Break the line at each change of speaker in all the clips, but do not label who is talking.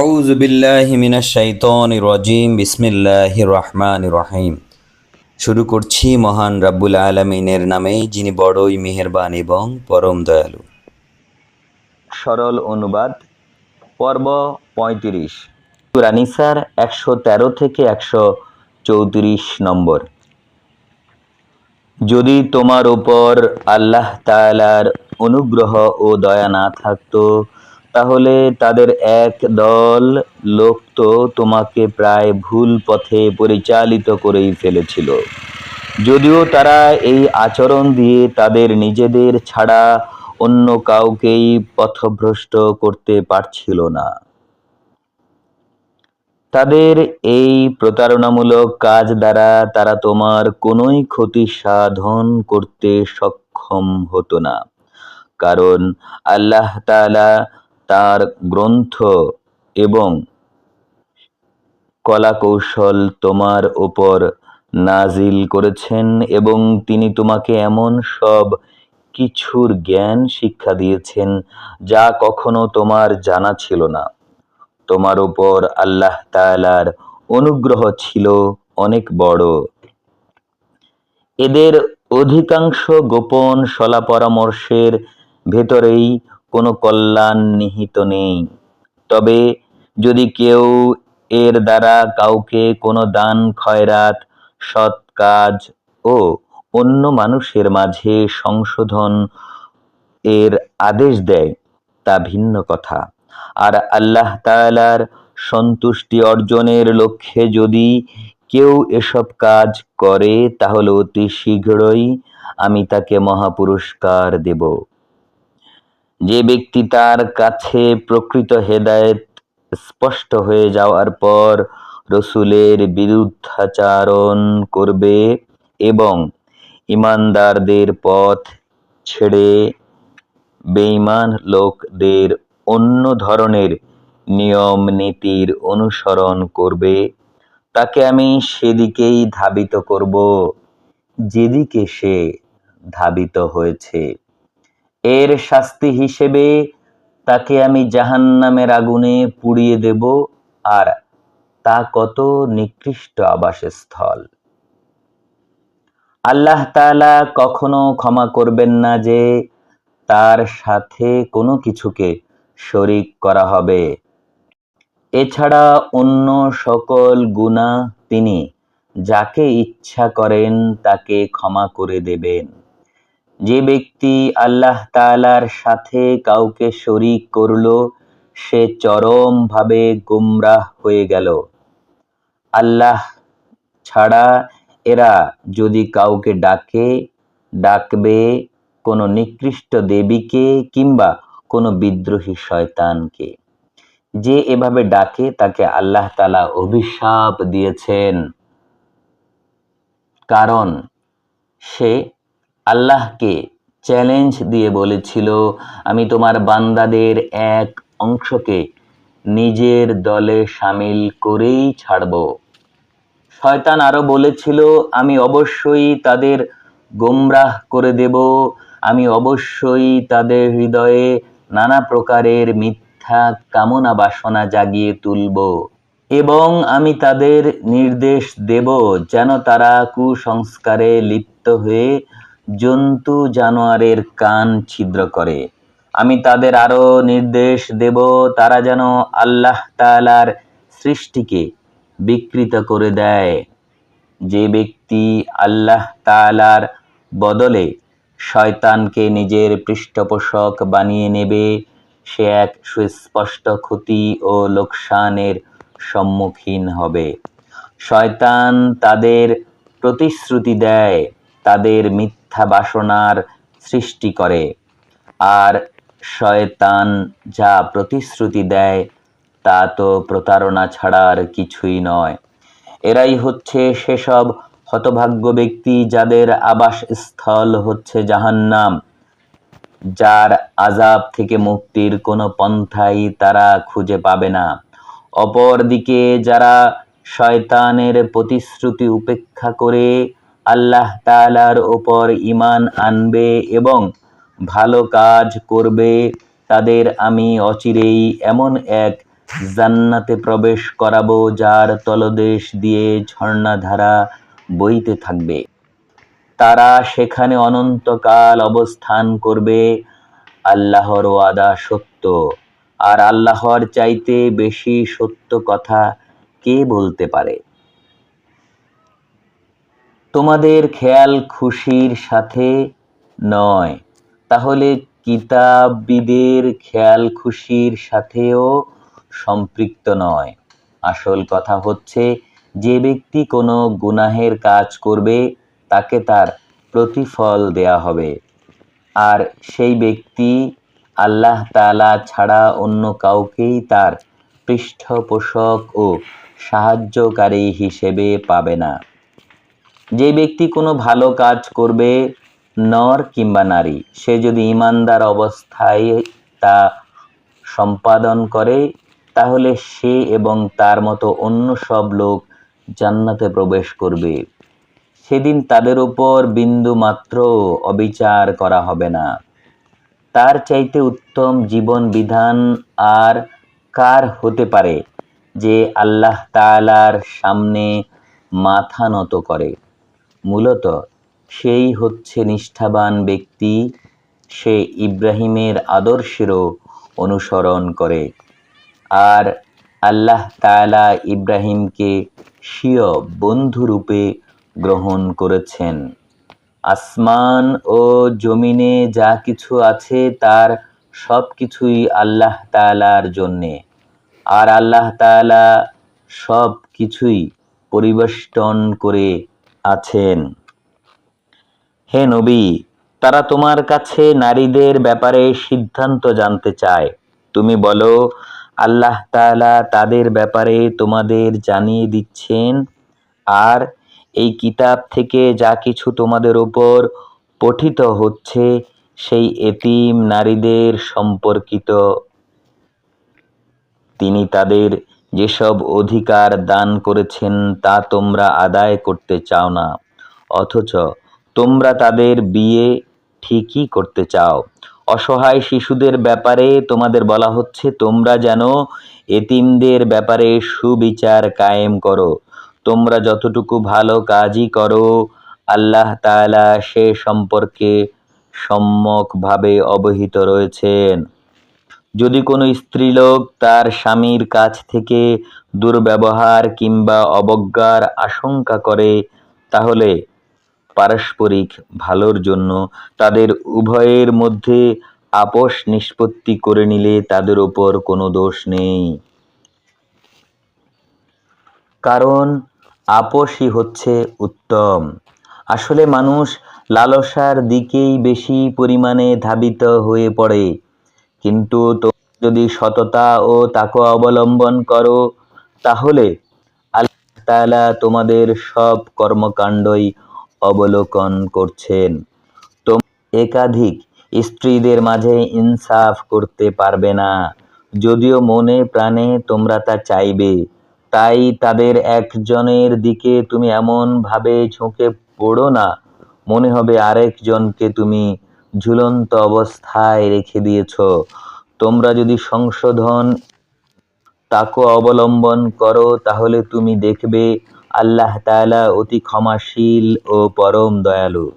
আউজ বিল্লাহি মিনাশ শাইতানির রাজিম, বিসমিল্লাহির রহমানির রহিম। শুরু করছি মহান রাব্বুল আলামিনের নামে, যিনি বড়ই মেহেরবান এবং পরম দয়ালু। সরল অনুবাদ, পর্ব পঁয়ত্রিশ। রানিসার একশো তেরো থেকে একশো চৌত্রিশ নম্বর। যদি তোমার ওপর আল্লাহ তাআলার অনুগ্রহ ও দয়া না থাকতো তাহলে তাদের এক দল লোক তো তোমাকে প্রায় ভুল পথে পরিচালিত করেই ফেলেছিল। যদিও তারা এই আচরণ দিয়ে তাদের নিজেদের ছাড়া অন্য কাউকেই পথভ্রষ্ট করতে পারছিল না। তাদের এই প্রতারণামূলক কাজ দ্বারা তারা তোমার কোনোই ক্ষতি সাধন করতে সক্ষম হতো না। কারণ আল্লাহ তাআলা তার গ্রন্থ এবং কলাকৌশল তোমার ওপর নাজিল করেছেন এবং তিনি তোমাকে এমন সব কিছুর জ্ঞান শিক্ষা দিয়েছেন যা কখনো তোমার জানা ছিল না। তোমার ওপর আল্লাহ তাআলার অনুগ্রহ ছিল অনেক বড়। এদের অধিকাংশ গোপন সলা পরামর্শের ভেতরেই কোনো কল্যাণ নিহিত নেই। তবে যদি কেউ এর দ্বারা কাউকে কোনো দান, খয়রাত, সৎ কাজ ও অন্য মানুষের মাঝে সংশোধন এর আদেশ দেয়, তা ভিন্ন কথা। আর আল্লাহ তাআলার সন্তুষ্টি অর্জনের লক্ষ্যে যদি কেউ এসব কাজ করে, তাহলে অতি শীঘ্রই আমি তাকে মহাপুরস্কার দেব। যে ব্যক্তি তার কাছে প্রকৃত হেদায়েত স্পষ্ট হয়ে যাওয়ার পর রসুলের বিরুদ্ধাচারণ করবে এবং ইমানদারদের পথ ছেড়ে বেঈমান লোকদের অন্য ধরনের নিয়ম নীতির অনুসরণ করবে, তাকে আমি সেদিকেই ধাবিত করব, যেদিকে সে ধাবিত হয়েছে। এর শাস্তি হিসেবে তাকে আমি জাহান্নামের আগুনে পুড়িয়ে দেব, আর তা কত নিকৃষ্ট আবাসস্থল। আল্লাহ তাআলা কখনো ক্ষমা করবেন না যে তার সাথে কোনো কিছুকে শরিক করা হবে। এছাড়া অন্য সকল গুনাহ তিনি যাকে ইচ্ছা করেন তাকে ক্ষমা করে দেবেন। যে ব্যক্তি আল্লাহ তাআলার সাথে কাউকে শরিক করল, সে চরমভাবে গুমরাহ হয়ে গেল। আল্লাহ ছাড়া এরা যদি কাউকে ডাকে, ডাকবে কোনো নিকৃষ্ট দেবীকে কিংবা কোনো বিদ্রোহী শয়তানকে। যে এভাবে ডাকে, তাকে আল্লাহ তালা অভিশাপ দিয়েছেন। কারণ সে আল্লাহকে চ্যালেঞ্জ দিয়ে বলেছিল, আমি তোমার বান্দাদের এক অংশকে নিজের দলে সামিল করেই ছাড়ব। শয়তান আরও বলেছিল, আমি অবশ্যই তাদের গোমরাহ করে দেব। আমি অবশ্যই তাদের হৃদয়ে নানা প্রকারের মিথ্যা কামনা বাসনা জাগিয়ে তুলব এবং আমি তাদের নির্দেশ দেব যেন তারা কুসংস্কারে লিপ্ত হয়ে জন্তু জানোয়ারের কান ছিদ্র করে। আমি তাদের আরও নির্দেশ দেব, তারা যেন আল্লাহ তাআলার সৃষ্টিকে বিকৃত করে দেয়। যে ব্যক্তি আল্লাহ তাআলার বদলে শয়তানকে নিজের পৃষ্ঠপোষক বানিয়ে নেবে, সে এক সুস্পষ্ট ক্ষতি ও লোকসানের সম্মুখীন হবে। শয়তান তাদের প্রতিশ্রুতি দেয়, তাদের মিথ্যা বাসনার সৃষ্টি করে। আর শয়তান যা প্রতিশ্রুতি দেয়, তা তো প্রতারণা ছাড়া আর কিছুই নয়। এরাই হচ্ছে সেসব হতভাগ্য ব্যক্তি যাদের আবাসস্থল হচ্ছে জাহান্নাম, যার আজাব থেকে মুক্তির কোনো পন্থাই তারা খুঁজে পাবে না। অপরদিকে যারা শয়তানের প্রতিশ্রুতি উপেক্ষা করে আল্লাহ তাআলার ওপর ঈমান আনবে এবং ভালো কাজ করবে, তাদের আমি অচিরেই এমন এক জান্নাতে প্রবেশ করাবো যার তলদেশ দিয়ে ঝর্ণাধারা বইতে থাকবে। তারা সেখানে অনন্তকাল অবস্থান করবে, আল্লাহর ওয়াদা সত্য। আর আল্লাহর চাইতে বেশি সত্য কথা কে বলতে পারে? তোমাদের খেয়াল খুশির সাথে নয়। তাহলে কিতাববিদের খেয়াল খুশির সাথেও সম্পৃক্ত নয়। আসল কথা হচ্ছে, যে ব্যক্তি কোনো গুনাহের কাজ করবে, তাকে তার প্রতিফল দেয়া হবে। আর সেই ব্যক্তি আল্লাহ তাআলা ছাড়া অন্য কাউকেই তার পৃষ্ঠপোষক ও সাহায্যকারী হিসেবে পাবে না। যে ব্যক্তি কোনো ভালো কাজ করবে নর কিংবা নারী, সে যদি ইমানদার অবস্থায় তা সম্পাদন করে, তাহলে সে এবং তার মতো অন্য সব লোক জান্নাতে প্রবেশ করবে। সেদিন তাদের উপর বিন্দু মাত্র অবিচার করা হবে না। তার চাইতে উত্তম জীবন বিধান আর কার হতে পারে, যে আল্লাহ তাআলার সামনে মাথা নত করে? মূলত সেই হচ্ছে নিষ্ঠাবান ব্যক্তি, সে ইব্রাহিমের আদর্শেরও অনুসরণ করে। আর আল্লাহ তাআলা ইব্রাহিমকে স্বীয় বন্ধুরূপে গ্রহণ করেছেন। আসমান ও জমিনে যা কিছু আছে তার সব কিছুই আল্লাহ তাআলার জন্যে। আর আল্লাহ তাআলা সব কিছুই পরিবেষ্টন করে আছেন। হে নবী, তারা তোমার কাছে নারীদের ব্যাপারে সিদ্ধান্ত জানতে চায়। তুমি বলো, আল্লাহ তাআলা তাদের ব্যাপারে তোমাদের জানিয়ে দিচ্ছেন, আর এই কিতাব থেকে যা কিছু তোমাদের ওপর পঠিত হচ্ছে, সেই এতিম নারীদের সম্পর্কিত। তিনি তাদের যেসব অধিকার দান করেছেন তা তোমরা আদায় করতে চাও না। অথচ তোমরা তাদের বিয়ে ঠিকই করতে চাও। অসহায় শিশুদের ব্যাপারে তোমাদের বলা হচ্ছে, তোমরা যেন এতিমদের ব্যাপারে সুবিচার কায়েম করো। তোমরা যতটুকু ভালো কাজই করো, আল্লাহ তাআলা সে সম্পর্কে সম্যকভাবে অবহিত রয়েছেন। যদি কোনো স্ত্রীলোক তার স্বামীর কাছ থেকে দুর্ব্যবহার কিংবা অবজ্ঞার আশঙ্কা করে, তাহলে পারস্পরিক ভালোর জন্য তাদের উভয়ের মধ্যে আপোষ নিষ্পত্তি করে নিলে তাদের ওপর কোনো দোষ নেই। কারণ আপোষই হচ্ছে উত্তম। আসলে মানুষ লালসার দিকেই বেশি পরিমাণে ধাবিত হয়ে পড়ে। কিন্তু তোমরা যদি সততা ও তাকে অবলম্বন করো, তাহলে আল্লাহ তোমাদের সব কর্মকাণ্ডই অবলোকন করছেন। তোম একাধিক স্ত্রীদের মাঝে ইনসাফ করতে পারবে না। যদিও মনে প্রাণে তোমরা তা চাইবে, তাই তাদের একজনের দিকে তুমি এমনভাবে ঝুঁকে পড়ো না। মনে হবে আরেকজনকে তুমি ঝুলন্ত অবস্থায় রেখে দিয়েছ। তোমরা যদি সংশোধন তাকে অবলম্বন করো, তাহলে তুমি দেখবে আল্লাহ তাআলা অতি ক্ষমাশীল ও পরম দয়ালু।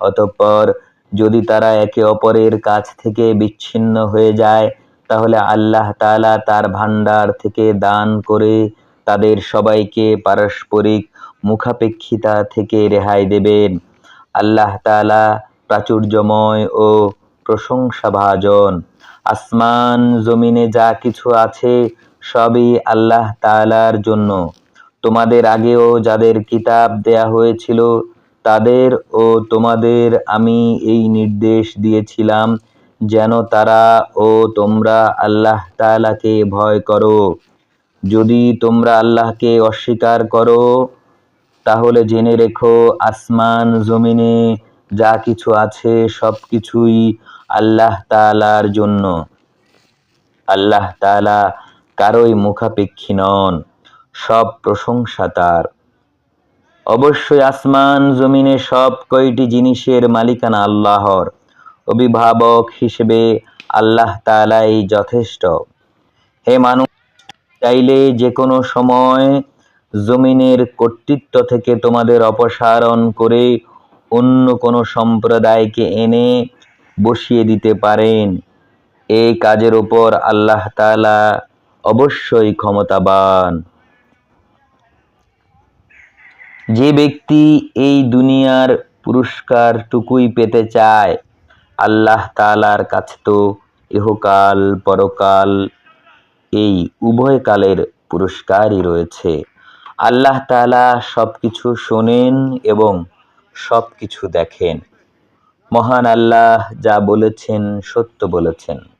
অতঃপর যদি তারা একে অপরের কাছ থেকে বিচ্ছিন্ন হয়ে যায়, তাহলে আল্লাহ তাআলা তার ভান্ডার থেকে দান করে তাদের সবাইকে পারস্পরিক মুখাপেক্ষিতা থেকে রেহাই দেবেন। আল্লাহ তাআলা প্রাচুর্যময় ও প্রশংসাভাজন। আসমান, জমিনে যা কিছু আছে, সবই আল্লাহ তাআলার জন্য। তোমাদের আগেও যাদের কিতাব দেয়া হয়েছিল, তাদের ও তোমাদের আমি এই নির্দেশ দিয়েছিলাম, যেন তারা ও তোমরা আল্লাহ তাআলাকে ভয় করো। যদি তোমরা আল্লাহকে অস্বীকার করো, তাহলে জেনে রেখো, আসমান, জমিনে যা কিছু আছে সব কিছুই আল্লাহ তাআলার জন্য। আল্লাহ তাআলা কারোই মুখাপেক্ষী নন, সব প্রশংসা তার। অবশ্যই আসমান জমিনে সব কয়টি জিনিসের মালিকানা আল্লাহর, অভিভাবক হিসেবে আল্লাহ তাআলাই যথেষ্ট। হে মানুষ, চাইলে যে কোনো সময় জমিনের কর্তৃত্ব থেকে তোমাদের অপসারণ করে অন্য কোনো সম্প্রদায়কে এনে বসিয়ে দিতে পারেন। এই কাজের ওপর আল্লাহ তালা অবশ্যই ক্ষমতাবান। যে ব্যক্তি এই দুনিয়ার পুরস্কারটুকুই পেতে চায়, আল্লাহ তালার কাছে তো ইহকাল পরকাল এই উভয় কালের পুরস্কারই রয়েছে। আল্লাহ তালা সব কিছু শোনেন এবং সব কিছু দেখেন। মহান আল্লাহ যা বলেছেন সত্য বলেছেন।